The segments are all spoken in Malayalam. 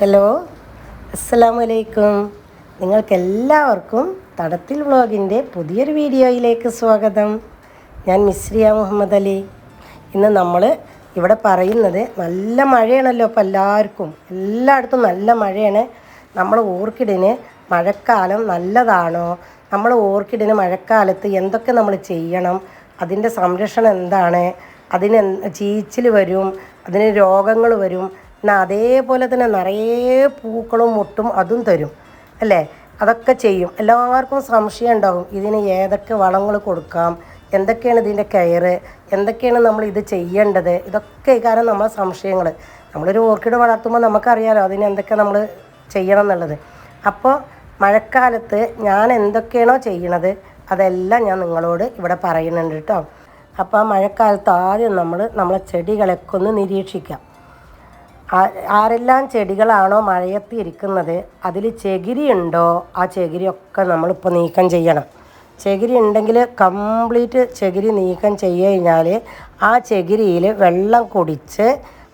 ഹലോ അസ്സലാമു അലൈക്കും നിങ്ങൾക്കെല്ലാവർക്കും തടത്തിൽ വ്ളോഗിന്റെ പുതിയൊരു വീഡിയോയിലേക്ക് സ്വാഗതം. ഞാൻ മിസ്രിയ മുഹമ്മദ് അലി. ഇന്ന് നമ്മൾ ഇവിടെ പറയുന്നത് നല്ല മഴയാണല്ലോ ഇപ്പോൾ എല്ലാവർക്കും. എല്ലായിടത്തും നല്ല മഴയാണ്. നമ്മൾ ഓർക്കിഡിന് മഴക്കാലം നല്ലതാണോ? നമ്മൾ ഓർക്കിഡിന് മഴക്കാലത്ത് എന്തൊക്കെ നമ്മൾ ചെയ്യണം? അതിന്റെ സംരക്ഷണം എന്താണ്? അതിന് ചീച്ചിൽ വരും? അതിന് രോഗങ്ങൾ വരും? എന്നാൽ അതേപോലെ തന്നെ നിറയെ പൂക്കളും മുട്ടും അതും തരും അല്ലേ? അതൊക്കെ ചെയ്യും. എല്ലാവർക്കും സംശയം ഉണ്ടാകും ഇതിന് ഏതൊക്കെ വളങ്ങൾ കൊടുക്കാം എന്തൊക്കെയാണ് ഇതിന്റെ കെയർ എന്തൊക്കെയാണ് നമ്മൾ ഇത് ചെയ്യേണ്ടത്? ഇതൊക്കെ കാരണം നമ്മളെ സംശയങ്ങൾ. നമ്മളൊരു ഓർക്കിഡ് വളർത്തുമ്പോൾ നമുക്കറിയാലോ അതിന് എന്തൊക്കെ നമ്മൾ ചെയ്യണം എന്നുള്ളത്. അപ്പോൾ മഴക്കാലത്ത് ഞാൻ എന്തൊക്കെയാണോ ചെയ്യണത് അതെല്ലാം ഞാൻ നിങ്ങളോട് ഇവിടെ പറയുന്നുണ്ട് കേട്ടോ. അപ്പോൾ ആ മഴക്കാലത്ത് ആദ്യം നമ്മൾ നമ്മളെ ചെടികളൊക്കെ ഒന്ന് നിരീക്ഷിക്കാം. ആരെല്ലാം ചെടികളാണോ മഴയത്ത് ഇരിക്കുന്നത് അതിൽ ചകിരി ഉണ്ടോ? ആ ചകിരിയൊക്കെ നമ്മളിപ്പോൾ നീക്കം ചെയ്യണം. ചകിരി ഉണ്ടെങ്കിൽ കംപ്ലീറ്റ് ചകിരി നീക്കം ചെയ്ത് കഴിഞ്ഞാൽ ആ ചകിരിയിൽ വെള്ളം കുടിച്ച്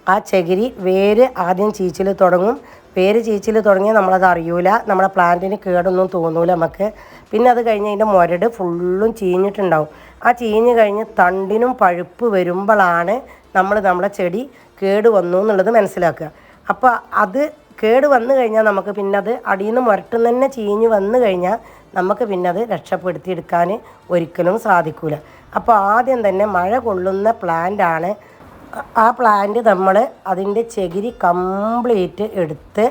ആ ചകിരി വേര് ആദ്യം ചീച്ചിൽ തുടങ്ങും. വേര് ചീച്ചിൽ തുടങ്ങി നമ്മളത് അറിയൂല. നമ്മുടെ പ്ലാന്റിന് കേടൊന്നും തോന്നൂല നമുക്ക്. പിന്നെ അത് കഴിഞ്ഞ് അതിന്റെ മുരട് ഫുള്ളും ചീഞ്ഞിട്ടുണ്ടാവും. ആ ചീഞ്ഞ് കഴിഞ്ഞ് തണ്ടിനും പഴുപ്പ് വരുമ്പോഴാണ് നമ്മൾ നമ്മളെ ചെടി കേട് വന്നു എന്നുള്ളത് മനസ്സിലാക്കുക. അപ്പോൾ അത് കേട് വന്നു കഴിഞ്ഞാൽ നമുക്ക് പിന്നെ അത് അടിയിൽ നിന്ന് മുരട്ടും തന്നെ ചീഞ്ഞ് വന്നു കഴിഞ്ഞാൽ നമുക്ക് പിന്നെ അത് രക്ഷപ്പെടുത്തിയെടുക്കാൻ ഒരിക്കലും സാധിക്കില്ല അപ്പോൾ ആദ്യം തന്നെ മഴ കൊള്ളുന്ന പ്ലാന്റാണ് ആ പ്ലാന്റ് നമ്മൾ അതിന്റെ ചകിരി കംപ്ലീറ്റ് എടുത്ത്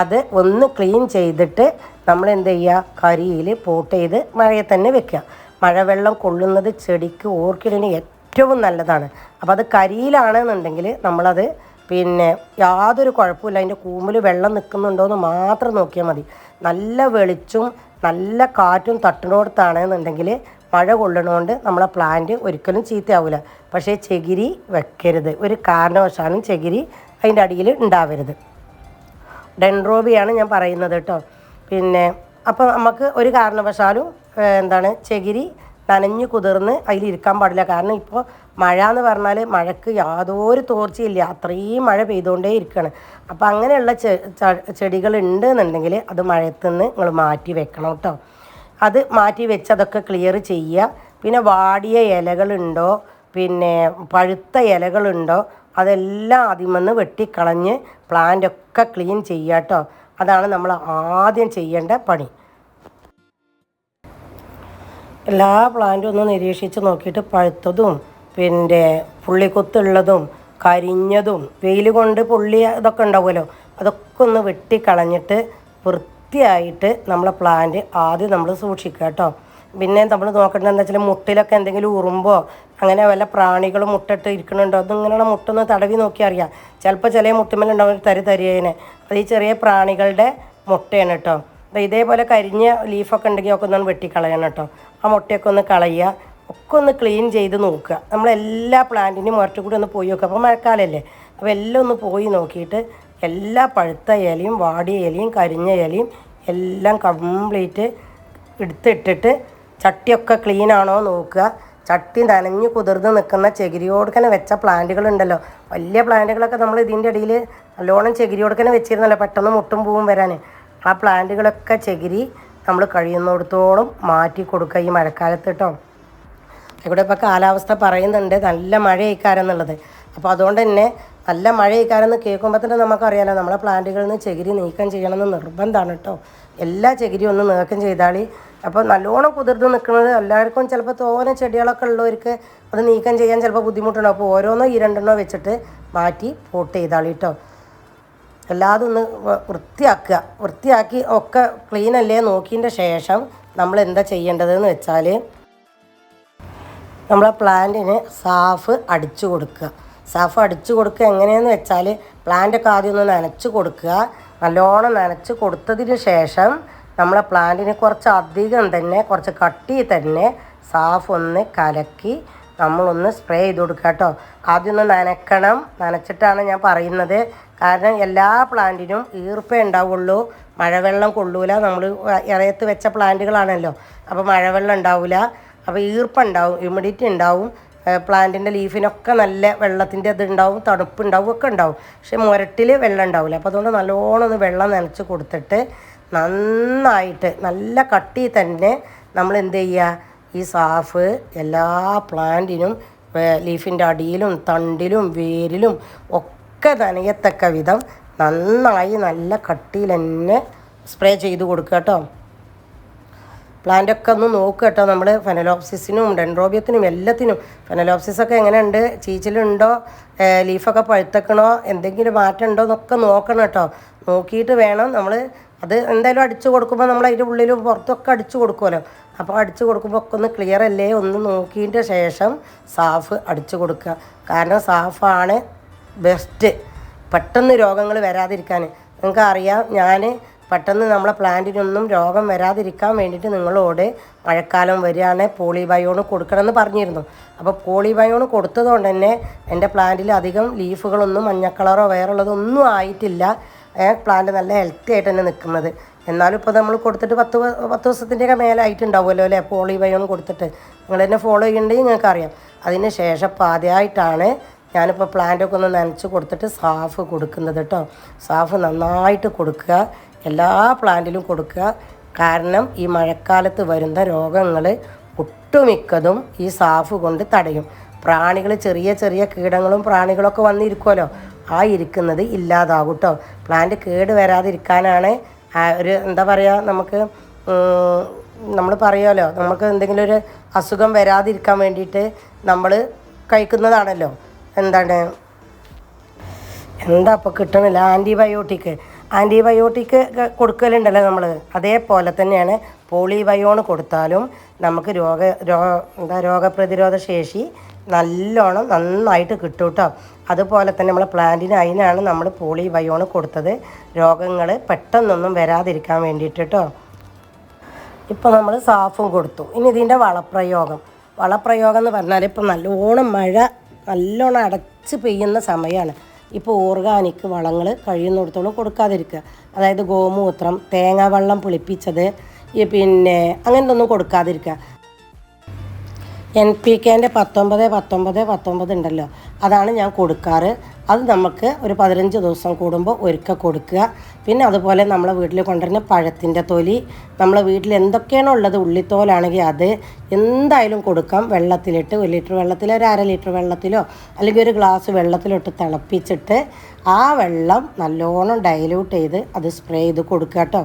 അത് ഒന്ന് ക്ലീൻ ചെയ്തിട്ട് നമ്മൾ എന്ത് ചെയ്യുക? കരിയിൽ പോട്ട് ചെയ്ത് മഴയെ തന്നെ വെക്കുക. മഴവെള്ളം കൊള്ളുന്നത് ചെടിക്ക് ഓർക്കിഡിന് ഏറ്റവും നല്ലതാണ്. അപ്പോൾ അത് കരിയിലാണെന്നുണ്ടെങ്കിൽ നമ്മളത് പിന്നെ യാതൊരു കുഴപ്പമില്ല അതിന്റെ കൂമ്പിൽ വെള്ളം നിൽക്കുന്നുണ്ടോ എന്ന് മാത്രം നോക്കിയാൽ മതി. നല്ല വെളിച്ചും നല്ല കാറ്റും തട്ടിനോടത്താണെന്നുണ്ടെങ്കിൽ മഴ കൊള്ളണോണ്ട് നമ്മളെ പ്ലാന്റ് ഒരിക്കലും ചീത്തയാവില്ല പക്ഷേ ചകിരി വെക്കരുത്. ഒരു കാരണവശാലും ചകിരി അതിന്റെ അടിയിൽ ഉണ്ടാവരുത്. ഡെൻഡ്രോബിയാണ് ഞാൻ പറയുന്നത് കേട്ടോ. പിന്നെ അപ്പോൾ നമുക്ക് ഒരു കാരണവശാലും എന്താണ് ചകിരി നനഞ്ഞു കുതിർന്ന് അതിലിരിക്കാൻ പാടില്ല. കാരണം ഇപ്പോൾ മഴ എന്ന് പറഞ്ഞാൽ മഴക്ക് യാതൊരു തോർച്ചയില്ല. അത്രയും മഴ പെയ്തുകൊണ്ടേ ഇരിക്കുകയാണ് അപ്പോൾ അങ്ങനെയുള്ള ചെടികൾ ഉണ്ട് എന്നുണ്ടെങ്കിൽ അത് മഴയത്തുനിന്ന് നിങ്ങൾ മാറ്റി വെക്കണം കേട്ടോ അത് മാറ്റി വെച്ച് അതൊക്കെ ക്ലിയർ ചെയ്യുക പിന്നെ വാടിയ ഇലകളുണ്ടോ? പിന്നെ പഴുത്ത ഇലകളുണ്ടോ? അതെല്ലാം ആദ്യം വന്ന് വെട്ടിക്കളഞ്ഞ് പ്ലാന്റ് ഒക്കെ ക്ലീൻ ചെയ്യാട്ടോ അതാണ് നമ്മൾ ആദ്യം ചെയ്യേണ്ട പണി. എല്ലാ പ്ലാന്റും ഒന്ന് നിരീക്ഷിച്ച് നോക്കിയിട്ട് പഴുത്തതും പിന്നെ പുള്ളിക്കുത്തുള്ളതും കരിഞ്ഞതും വെയിൽ കൊണ്ട് പുള്ളി ഇതൊക്കെ ഉണ്ടാവുമല്ലോ അതൊക്കെ ഒന്ന് വെട്ടിക്കളഞ്ഞിട്ട് വൃത്തിയായിട്ട് നമ്മളെ പ്ലാന്റ് ആദ്യം നമ്മൾ സൂക്ഷിക്കുക കേട്ടോ. പിന്നെ നമ്മൾ നോക്കേണ്ടത് എന്താ വെച്ചാൽ മുട്ടിലൊക്കെ എന്തെങ്കിലും ഉറുമ്പോ അങ്ങനെ വല്ല പ്രാണികളും മുട്ടിട്ട് ഇരിക്കണുണ്ടോ അതിങ്ങനെയുള്ള മുട്ടൊന്ന് തടവി നോക്കി അറിയാം. ചിലപ്പോൾ ചില മുട്ടുമ്മലുണ്ടാവും ഒരു തരി തരിയേനെ. അത് ഈ ചെറിയ പ്രാണികളുടെ മുട്ടയാണ് കേട്ടോ. ഇതേപോലെ കരിഞ്ഞ ലീഫൊക്കെ ഉണ്ടെങ്കിൽ ഒക്കെ ഒന്ന് വെട്ടിക്കളയണം കേട്ടോ ആ മുട്ടയൊക്കെ ഒന്ന് കളയുക. ഒക്കെ ഒന്ന് ക്ലീൻ ചെയ്ത് നോക്കുക. നമ്മളെല്ലാ പ്ലാന്റിനും ഒരറ്റ കൂടി ഒന്ന് പോയി നോക്കുക. അപ്പോൾ മഴക്കാലല്ലേ? അപ്പോൾ എല്ലാം ഒന്ന് പോയി നോക്കിയിട്ട് എല്ലാ പഴുത്ത ഇലയും വാടിയ ഇലയും കരിഞ്ഞ ഇലയും എല്ലാം കംപ്ലീറ്റ് എടുത്തിട്ടിട്ട് ചട്ടിയൊക്കെ ക്ലീൻ ആണോ നോക്കുക. ചട്ടി നനഞ്ഞു കുതിർന്ന് നിൽക്കുന്ന ചെകിരിയോടുക്കനെ വെച്ച പ്ലാന്റുകളുണ്ടല്ലോ വലിയ പ്ലാന്റുകളൊക്കെ നമ്മൾ ഇതിന്റെ ഇടയിൽ നല്ലോണം ചെകിരിയോടുക്കനെ വെച്ചിരുന്നല്ലോ. പെട്ടെന്ന് മുട്ടും പൂവും വരാൻ ആ പ്ലാന്റുകളൊക്കെ ചകിരി നമ്മൾ കഴിയുന്നിടത്തോളം മാറ്റി കൊടുക്കുക ഈ മഴക്കാലത്ത് കേട്ടോ. ഇവിടെ ഇപ്പോൾ കാലാവസ്ഥ പറയുന്നുണ്ട് നല്ല മഴ എന്നുള്ളത്. അപ്പോൾ അതുകൊണ്ട് തന്നെ നല്ല മഴ എന്ന് കേൾക്കുമ്പോൾ തന്നെ നമുക്കറിയാലോ നമ്മളെ പ്ലാന്റുകളിൽ നിന്ന് ചകിരി നീക്കം ചെയ്യണമെന്ന് നിർബന്ധമാണ് കേട്ടോ. എല്ലാ ചകിരിയും ഒന്ന് നീക്കം ചെയ്താൽ അപ്പോൾ നല്ലോണം കുതിർന്ന് നിൽക്കുന്നത് എല്ലാവർക്കും ചിലപ്പോൾ തോനെ ചെടികളൊക്കെ ഉള്ളവർക്ക് അത് നീക്കം ചെയ്യാൻ ചിലപ്പോൾ ബുദ്ധിമുട്ടുണ്ടാവും. അപ്പോൾ ഓരോന്നോ ഈ രണ്ടെണ്ണോ വെച്ചിട്ട് മാറ്റി പോട്ട് ചെയ്താളി കേട്ടോ. എല്ലാതും ഒന്ന് വൃത്തിയാക്കുക. വൃത്തിയാക്കി ഒക്കെ ക്ലീൻ അല്ലേ നോക്കിയതിന്റെ ശേഷം നമ്മൾ എന്താ ചെയ്യേണ്ടതെന്ന് വെച്ചാൽ നമ്മളെ പ്ലാന്റിന് സാഫ് അടിച്ചു കൊടുക്കുക. സാഫ് അടിച്ചു കൊടുക്കുക എങ്ങനെയെന്ന് വെച്ചാൽ പ്ലാന്റൊക്കെ ആദ്യം ഒന്ന് നനച്ച് കൊടുക്കുക. നല്ലോണം നനച്ച് കൊടുത്തതിന് ശേഷം നമ്മളെ പ്ലാന്റിന് കുറച്ച് അധികം തന്നെ കുറച്ച് കട്ടി തന്നെ സാഫ് ഒന്ന് കലക്കി നമ്മളൊന്ന് സ്പ്രേ ചെയ്ത് കൊടുക്കുക കേട്ടോ. ആദ്യം ഒന്ന് നനക്കണം. നനച്ചിട്ടാണ് ഞാൻ പറയുന്നത്. കാരണം എല്ലാ പ്ലാന്റിനും ഈർപ്പേ ഉണ്ടാവുള്ളൂ. മഴവെള്ളം കൊള്ളൂല. നമ്മൾ ഇറയത്ത് വെച്ച പ്ലാന്റുകളാണല്ലോ. അപ്പോൾ മഴവെള്ളം ഉണ്ടാവില്ല അപ്പോൾ ഈർപ്പുണ്ടാവും ഹ്യൂമിഡിറ്റി ഉണ്ടാവും. പ്ലാന്റിന്റെ ലീഫിനൊക്കെ നല്ല വെള്ളത്തിന്റെ ഇത് ഉണ്ടാവും തണുപ്പുണ്ടാവും ഒക്കെ ഉണ്ടാവും. പക്ഷേ മുരട്ടിൽ വെള്ളം ഉണ്ടാവില്ല അപ്പോൾ അതുകൊണ്ട് നല്ലോണം ഒന്ന് വെള്ളം നനച്ച് കൊടുത്തിട്ട് നന്നായിട്ട് നല്ല കട്ടി തന്നെ നമ്മൾ എന്ത് ചെയ്യുക ഈ സാഫ് എല്ലാ പ്ലാന്റിനും ലീഫിന്റെ അടിയിലും തണ്ടിലും വേരിലും ഒക്കെ നനയത്തക്ക വിധം നന്നായി നല്ല കട്ടിയിൽ തന്നെ സ്പ്രേ ചെയ്ത് കൊടുക്കുക കേട്ടോ. പ്ലാന്റൊക്കെ ഒന്ന് നോക്കുക കേട്ടോ നമ്മൾ ഫെനലോപ്സിസിനും ഡെൻഡ്രോബിയത്തിനും എല്ലാത്തിനും. ഫെനലോപ്സിസൊക്കെ എങ്ങനെയുണ്ട്? ചീച്ചിലുണ്ടോ? ലീഫൊക്കെ പഴുത്തക്കണോ? എന്തെങ്കിലും മാറ്റം ഉണ്ടോ എന്നൊക്കെ നോക്കണം കേട്ടോ. നോക്കിയിട്ട് വേണം നമ്മൾ അത് എന്തായാലും അടിച്ചു കൊടുക്കുമ്പോൾ നമ്മൾ അതിന്റെ ഉള്ളിലും പുറത്തൊക്കെ അടിച്ചു കൊടുക്കുമല്ലോ അപ്പോൾ അടിച്ചു കൊടുക്കുമ്പോൾ ഒക്കെ ഒന്ന് ക്ലിയർ അല്ലേ? ഒന്ന് നോക്കിയതിന്റെ ശേഷം സാഫ് അടിച്ചു കൊടുക്കുക. കാരണം സാഫാണ് ബെസ്റ്റ് പെട്ടെന്ന് രോഗങ്ങൾ വരാതിരിക്കാൻ. നിങ്ങൾക്ക് അറിയാം ഞാൻ പെട്ടെന്ന് നമ്മളെ പ്ലാന്റിനൊന്നും രോഗം വരാതിരിക്കാൻ വേണ്ടിയിട്ട് നിങ്ങളോട് മഴക്കാലം വരികയാണ് പോളിബയോണ് കൊടുക്കണമെന്ന് പറഞ്ഞിരുന്നു. അപ്പോൾ പോളിബയോണ് കൊടുത്തതുകൊണ്ട് തന്നെ എന്റെ പ്ലാന്റിൽ അധികം ലീഫുകളൊന്നും മഞ്ഞ കളറോ വേറുള്ളതൊന്നും ആയിട്ടില്ല. പ്ലാന്റ് നല്ല ഹെൽത്തി ആയിട്ട് തന്നെ നിൽക്കുന്നത്. എന്നാലും ഇപ്പോൾ നമ്മൾ കൊടുത്തിട്ട് പത്ത് പത്ത് ദിവസത്തിന്റെയൊക്കെ മേലായിട്ടുണ്ടാവുമല്ലോ അല്ലേ? പോളിബയോൺ കൊടുത്തിട്ട്. നിങ്ങൾ എന്നെ ഫോളോ ചെയ്യണ്ടെങ്കിൽ നിങ്ങൾക്ക് അറിയാം അതിന് ശേഷം ഇപ്പോൾ ആദ്യമായിട്ടാണ് ഞാനിപ്പോൾ പ്ലാന്റൊക്കെ ഒന്ന് നനച്ച് കൊടുത്തിട്ട് സാഫ് കൊടുക്കുന്നത് കേട്ടോ സാഫ് നന്നായിട്ട് കൊടുക്കുക. എല്ലാ പ്ലാന്റിലും കൊടുക്കുക. കാരണം ഈ മഴക്കാലത്ത് വരുന്ന രോഗങ്ങൾ ഒട്ടുമിക്കതും ഈ സാഫ് കൊണ്ട് തടയും. പ്രാണികൾ ചെറിയ ചെറിയ കീടങ്ങളും പ്രാണികളൊക്കെ വന്നിരിക്കുമല്ലോ ആ ഇരിക്കുന്നത് ഇല്ലാതാകും കേട്ടോ പ്ലാന്റ് കേട് വരാതിരിക്കാനാണ് ഒരു എന്താ പറയുക നമുക്ക് നമ്മൾ പറയുമല്ലോ നമുക്ക് എന്തെങ്കിലും ഒരു അസുഖം വരാതിരിക്കാൻ വേണ്ടിയിട്ട് നമ്മൾ കഴിക്കുന്നതാണല്ലോ. എന്താണ്? എന്താ ഇപ്പോൾ കിട്ടണില്ല? ആന്റിബയോട്ടിക് ആന്റിബയോട്ടിക് കൊടുക്കലുണ്ടല്ലോ നമ്മൾ അതേപോലെ തന്നെയാണ് പോളിബയോൺ കൊടുത്താലും നമുക്ക് രോഗ രോഗ എന്താ രോഗപ്രതിരോധ ശേഷി നല്ലോണം നന്നായിട്ട് കിട്ടും കേട്ടോ അതുപോലെ തന്നെ നമ്മൾ പ്ലാന്റിന് അതിനാണ് നമ്മൾ പോളിബയോൺ കൊടുത്തത്. രോഗങ്ങൾ പെട്ടെന്നൊന്നും വരാതിരിക്കാൻ വേണ്ടിയിട്ട് കേട്ടോ ഇപ്പോൾ നമ്മൾ സാഫും കൊടുത്തു. ഇനി ഇതിന്റെ വളപ്രയോഗം. വളപ്രയോഗം എന്ന് പറഞ്ഞാൽ ഇപ്പോൾ നല്ലോണം മഴ നല്ലോണം അടച്ച് പെയ്യുന്ന സമയമാണ് ഇപ്പോൾ ഓർഗാനിക് വളങ്ങൾ കഴിയുന്നിടത്തോളം കൊടുക്കാതിരിക്കുക. അതായത് ഗോമൂത്രം തേങ്ങാ വെള്ളം പുളിപ്പിച്ചത് പിന്നെ അങ്ങനത്തെ ഒന്നും കൊടുക്കാതിരിക്കുക എൻ പി കെന്റെ പത്തൊമ്പത് പത്തൊമ്പത് പത്തൊമ്പത് ഉണ്ടല്ലോ. അതാണ് ഞാൻ കൊടുക്കാറ്. അത് നമുക്ക് ഒരു പതിനഞ്ച് ദിവസം കൂടുമ്പോൾ ഒരുക്ക കൊടുക്കുക. പിന്നെ അതുപോലെ നമ്മളെ വീട്ടിൽ കൊണ്ടുവരുന്ന പഴത്തിന്റെ തൊലി നമ്മളെ വീട്ടിൽ എന്തൊക്കെയാണോ ഉള്ളത് ഉള്ളിത്തോലാണെങ്കിൽ അത് എന്തായാലും കൊടുക്കാം. വെള്ളത്തിലിട്ട് ഒരു ലിറ്റർ വെള്ളത്തിലോ ഒരു അര ലിറ്റർ വെള്ളത്തിലോ അല്ലെങ്കിൽ ഒരു ഗ്ലാസ് വെള്ളത്തിലോട്ട് തിളപ്പിച്ചിട്ട് ആ വെള്ളം നല്ലോണം ഡൈല്യൂട്ട് ചെയ്ത് അത് സ്പ്രേ ചെയ്ത് കൊടുക്കുക കേട്ടോ.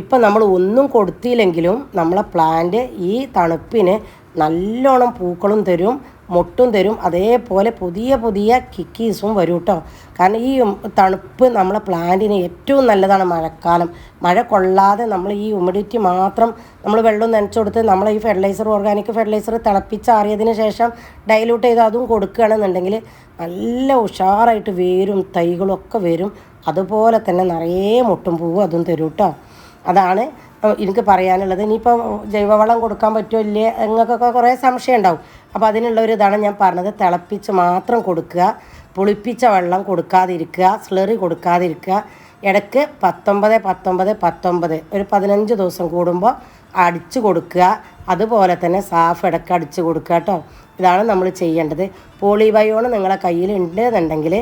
ഇപ്പം നമ്മൾ ഒന്നും കൊടുത്തില്ലെങ്കിലും നമ്മളെ പ്ലാന്റ് ഈ തണുപ്പിന് നല്ലോണം പൂക്കളും തരും മുട്ടും തരും. അതേപോലെ പുതിയ പുതിയ കിക്കീസും വരും കേട്ടോ കാരണം ഈ തണുപ്പ് നമ്മളെ പ്ലാന്റിന് ഏറ്റവും നല്ലതാണ് മഴക്കാലം. മഴ കൊള്ളാതെ നമ്മൾ ഈ ഹ്യൂമിഡിറ്റി മാത്രം നമ്മൾ വെള്ളം നനച്ചു കൊടുത്ത് നമ്മൾ ഈ ഫെർട്ടിലൈസർ ഓർഗാനിക് ഫെർട്ടിലൈസർ തിളപ്പിച്ചാറിയതിന് ശേഷം ഡൈലൂട്ട് ചെയ്ത് അതും കൊടുക്കുകയാണെന്നുണ്ടെങ്കിൽ നല്ല ഉഷാറായിട്ട് വേരും തൈകളും ഒക്കെ വരും. അതുപോലെ തന്നെ നിറയെ മുട്ടും പൂവും അതും തരും കേട്ടോ അതാണ് എനിക്ക് പറയാനുള്ളത് ഇനിയിപ്പോൾ ജൈവവളം കൊടുക്കാൻ പറ്റുമോ ഇല്ലേ കുറേ സംശയം ഉണ്ടാവും. അപ്പോൾ അതിനുള്ള ഒരു ഇതാണ് ഞാൻ പറഞ്ഞത് തിളപ്പിച്ച് മാത്രം കൊടുക്കുക പുളിപ്പിച്ച വെള്ളം കൊടുക്കാതിരിക്കുക സ്ലറി കൊടുക്കാതിരിക്കുക. ഇടയ്ക്ക് പത്തൊമ്പത് പത്തൊമ്പത് പത്തൊമ്പത് ഒരു പതിനഞ്ച് ദിവസം കൂടുമ്പോൾ അടിച്ചു കൊടുക്കുക. അതുപോലെ തന്നെ സാഫ് ഇടയ്ക്ക് അടിച്ചു കൊടുക്കുക കേട്ടോ. ഇതാണ് നമ്മൾ ചെയ്യേണ്ടത്. പോളിബയോൺ നിങ്ങളെ കയ്യിൽ ഉണ്ട് എന്നുണ്ടെങ്കിൽ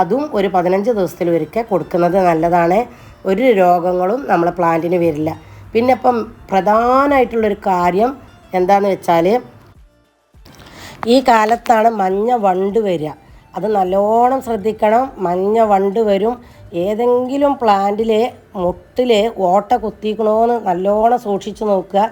അതും ഒരു പതിനഞ്ച് ദിവസത്തിൽ ഒരിക്കൽ കൊടുക്കുന്നത് നല്ലതാണ്. ഒരു രോഗങ്ങളും നമ്മളെ പ്ലാന്റിന് വരില്ല. പിന്നെ ഇപ്പം പ്രധാനമായിട്ടുള്ളൊരു കാര്യം എന്താണെന്ന് വെച്ചാൽ ഈ കാലത്താണ് മഞ്ഞ വണ്ട് വരിക. അത് നല്ലോണം ശ്രദ്ധിക്കണം. മഞ്ഞ വണ്ട് വരും. ഏതെങ്കിലും പ്ലാന്റിൽ മുട്ടിൽ ഓട്ട കുത്തിക്കണോന്ന് നല്ലോണം സൂക്ഷിച്ച് നോക്കുക.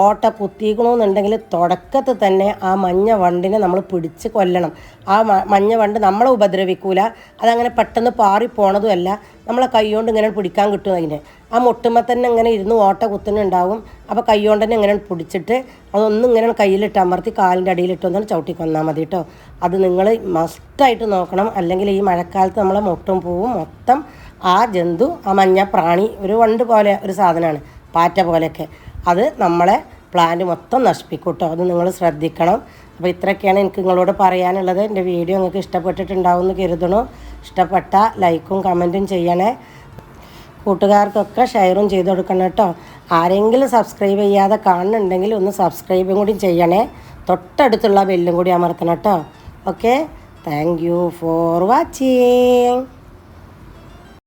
ഓട്ട കുത്തിക്കണമെന്നുണ്ടെങ്കിൽ തുടക്കത്തിൽ തന്നെ ആ മഞ്ഞ വണ്ടിനെ നമ്മൾ പിടിച്ച് കൊല്ലണം. ആ മഞ്ഞ വണ്ട് നമ്മളെ ഉപദ്രവിക്കൂല. അതങ്ങനെ പെട്ടെന്ന് പാറിപ്പോണതുമല്ല നമ്മളെ കൈകൊണ്ട് ഇങ്ങനെ പിടിക്കാൻ കിട്ടും അതിനെ. ആ മുട്ടുമ്പോൾ തന്നെ ഇങ്ങനെ ഇരുന്ന് ഓട്ട കുത്തുന്നുണ്ടാവും. അപ്പോൾ കൈകൊണ്ട് തന്നെ ഇങ്ങനെ പിടിച്ചിട്ട് അതൊന്നും ഇങ്ങനെ കയ്യിലിട്ട് അമർത്തി കാലിന്റെ അടിയിലിട്ട് ഒന്ന് ചവിട്ടി കൊന്നാൽ മതി കേട്ടോ അത് നിങ്ങൾ മസ്റ്റായിട്ട് നോക്കണം. അല്ലെങ്കിൽ ഈ മഴക്കാലത്ത് നമ്മളെ മുട്ടും പൂവും മൊത്തം ആ ജന്തു ആ മഞ്ഞ പ്രാണി ഒരു വണ്ട് പോലെ ഒരു സാധനമാണ് പാറ്റ പോലെയൊക്കെ. അത് നമ്മളെ പ്ലാന്റ് മൊത്തം നശിപ്പിക്കും കേട്ടോ അത് നിങ്ങൾ ശ്രദ്ധിക്കണം. അപ്പോൾ ഇത്രയൊക്കെയാണ് എനിക്ക് നിങ്ങളോട് പറയാനുള്ളത്. എന്റെ വീഡിയോ നിങ്ങൾക്ക് ഇഷ്ടപ്പെട്ടിട്ടുണ്ടാവും എന്ന് കരുതണു ഇഷ്ടപ്പെട്ട ലൈക്കും കമന്റും ചെയ്യണേ. കൂട്ടുകാർക്കൊക്കെ ഷെയറും ചെയ്ത് കൊടുക്കണം കേട്ടോ ആരെങ്കിലും സബ്സ്ക്രൈബ് ചെയ്യാതെ കാണുന്നുണ്ടെങ്കിൽ ഒന്ന് സബ്സ്ക്രൈബും കൂടി ചെയ്യണേ. തൊട്ടടുത്തുള്ള ബെല്ലും കൂടി അമർത്തണം കേട്ടോ okay thank you for watching